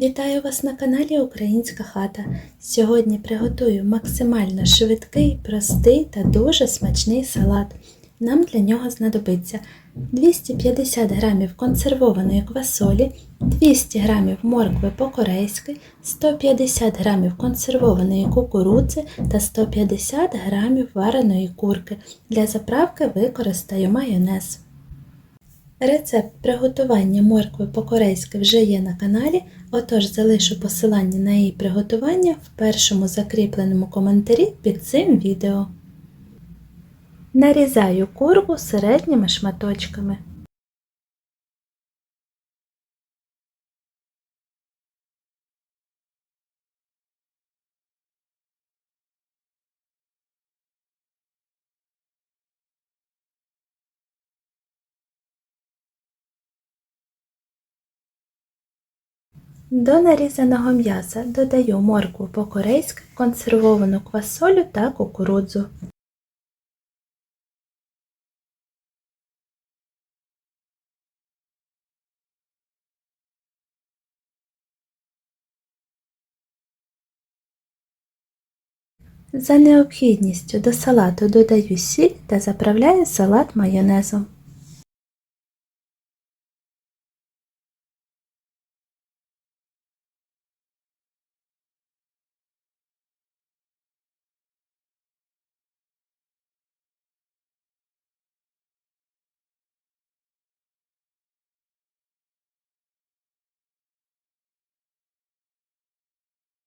Вітаю вас на каналі Українська хата. Сьогодні приготую максимально швидкий, простий та дуже смачний салат. Нам для нього знадобиться 250 г консервованої квасолі, 200 г моркви по-корейськи, 150 г консервованої кукурудзи та 150 г вареної курки. Для заправки використаю майонез. Рецепт приготування моркви по-корейськи вже є на каналі, отож залишу посилання на її приготування в першому закріпленому коментарі під цим відео. Нарізаю курку середніми шматочками. До нарізаного м'яса додаю моркву по-корейськи, консервовану квасолю та кукурудзу. За необхідністю до салату додаю сіль та заправляю салат майонезом.